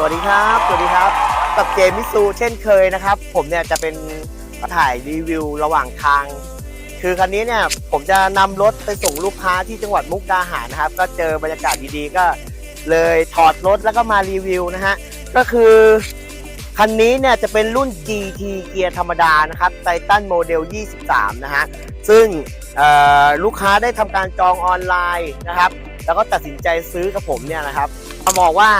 สวัสดีครับ สวัสดีครับ กับเจมิซูเช่นเคยนะครับ ผมเนี่ยจะเป็นถ่ายรีวิวระหว่างทาง คือคันนี้เนี่ยผมจะนำรถไปส่งลูกค้าที่จังหวัดมุกดาหารนะครับ ก็เจอบรรยากาศดีๆ ก็เลยถอดรถแล้วก็มารีวิวนะฮะ ก็คือคันนี้เนี่ยจะเป็นรุ่น GT เกียร์ธรรมดานะครับไททันโมเดล 23 นะฮะ ซึ่งลูกค้าได้ทำการจองออนไลน์นะครับ แล้วก็ตัดสินใจซื้อกับผมเนี่ยนะครับมาบอกว่า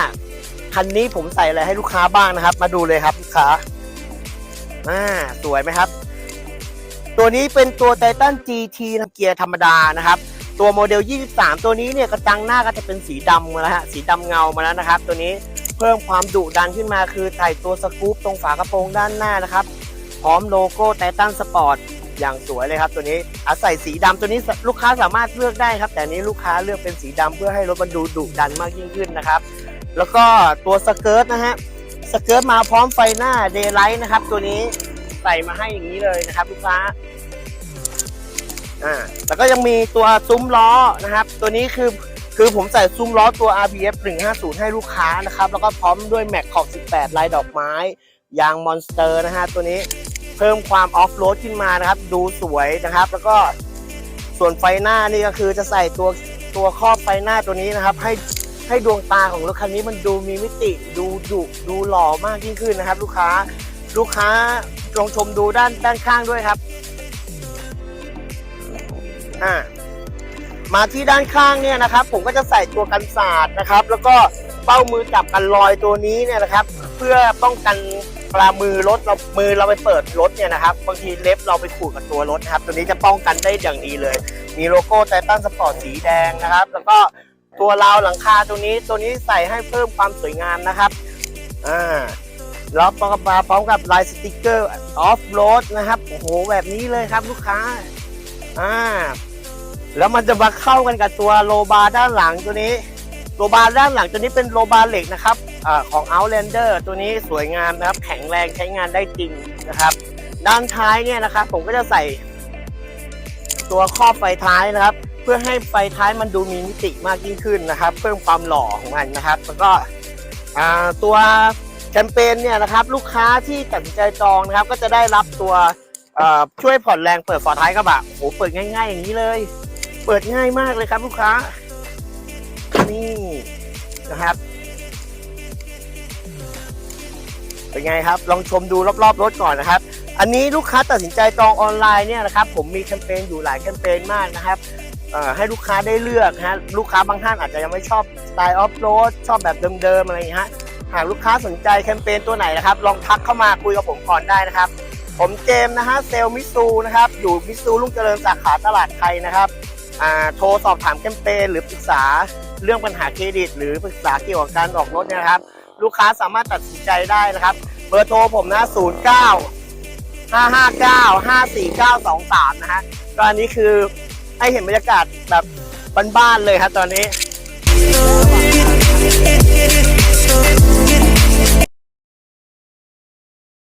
คันนี้ผมใส่อะไรให้ลูกค้าบ้างนะครับ มาดูเลยครับลูกค้าอ่าสวยไหมครับ ตัวนี้เป็นตัวไททัน GT เกียร์ธรรมดานะครับ ตัวโมเดล 23 ตัวนี้เนี่ยกระจังหน้าก็จะเป็นสีดำมาแล้วฮะสีดำเงามาแล้วนะครับ ตัวนี้เพิ่มความดุดันขึ้นมาคือใส่ตัวสกู๊ปตรงฝากระโปรงด้านหน้านะครับ พร้อมโลโก้ไททันสปอร์ตอย่างสวยเลยครับ ตัวนี้อาศัยสีดำตัวนี้ลูกค้าสามารถเลือกได้ครับ แต่นนี้ลูกค้าเลือกเป็นสีดำเพื่อให้รถมันดูดุดันมากยิ่งขึ้นนะครับ แล้วก็ตัวสเกิร์ตนะฮะสเกิร์ตมาพร้อมไฟหน้าเดย์ไลท์นะครับ ตัวนี้ใส่มาให้อย่างนี้เลยนะครับลูกค้าอ่าแล้วก็ยังมีตัวซุ้มล้อนะครับ ตัวนี้คือคือผมใส่ซุ้มล้อตัว RBF 150 ให้ลูกค้านะครับ แล้วก็พร้อมด้วยแม็กขอบ 18 ลายดอกไม้ ยางมอนสเตอร์นะฮะตัวนี้เพิ่มความออฟโรดขึ้นมานะครับ ดูสวยนะครับ แล้วก็ส่วนไฟหน้านี่ก็คือจะใส่ตัวตัวครอบไฟหน้าตัวนี้นะครับ ให้ ให้ดวงตาของรถคันนี้มันดูมีมิติ ดูดุดูหล่อมากยิ่งขึ้นนะครับ ลูกค้าลูกค้าลองชมดูด้านด้านข้างด้วยครับอ่ามาที่ด้านข้างเนี่ยนะครับ ผมก็จะใส่ตัวกันศาสตร์นะครับ แล้วก็เป้ามือจับกันรอยตัวนี้เนี่ยนะครับ เพื่อป้องกันปลามือรถเรามือเราไปเปิดรถเนี่ยนะครับบางทีเล็บเราไปขูดกับตัวรถนะครับ ตัวนี้จะป้องกันได้อย่างดีเลย มีโลโก้ไททันสปอร์ตสีแดงนะครับ แล้วก็ ตัวราวหลังคาตัวนี้ตัวนี้ใส่ให้เพิ่มความสวยงามนะครับอ่าแล้วมาพร้อมกับลายสติกเกอร์ออฟโรดนะครับโอ้โหแบบนี้เลยครับลูกค้าอ่าแล้วมันจะมาเข้ากันกับตัวโลบาด้านหลังตัวนี้ โลบาด้านหลังตัวนี้เป็นโลบาเหล็กนะครับอของ Outlander ตัวนี้สวยงามนะครับ แข็งแรงใช้งานได้จริงนะครับ ด้านท้ายเนี่ยนะครับ ผมก็จะใส่ตัวครอบไฟท้ายนะครับ พื่อให้ไฟท้ายมันดูมีมิติมากยิ่งขึ้นนะครับ เพิ่มความหล่อของมันนะครับ แล้วก็ตัวแคมเปญเนี่ยนะครับ ลูกค้าที่ตัดสินใจจองนะครับ ก็จะได้รับตัวช่วยผ่อนแรงเปิดฝาท้ายกระบะโอ้เปิดง่าย ๆ อย่างนี้เลย เปิดง่ายมากเลยครับ ลูกค้า นี่นะครับเป็นไงครับ ลองชมดูรอบๆรถก่อนนะครับ อันนี้ลูกค้าตัดสินใจจองออนไลน์เนี่ยนะครับ ผมมีแคมเปญอยู่หลายแคมเปญมากนะครับ ให้ลูกค้าได้เลือกนะฮะลูกค้าบางท่านอาจจะยังไม่ชอบสไตล์ออฟโรดชอบแบบเดิมๆอะไรอย่างเงี้ฮะหากลูกค้าสนใจแคมเปญตัวไหนนะครับ ลองทักเข้ามาคุยกับผมก่อนได้นะครับ ผมเจมส์นะฮะเซลมิซูนะครับอยู่มิซูรุ่งเจริญสาขาตลาดไทยนะครับโทรสอบถามแคมเปญหรือปรึกษาเรื่องปัญหาเครดิต หรือปรึกษาเกี่ยวกับการออกรถเนี่ยนะครับ ลูกค้าสามารถตัดสินใจได้นะครับ เบอร์โทรผมนะ 09 559 54923 นะฮะก็อันนี้คือ ให้เห็นบรรยากาศแบบบ้านๆเลยครับตอนนี้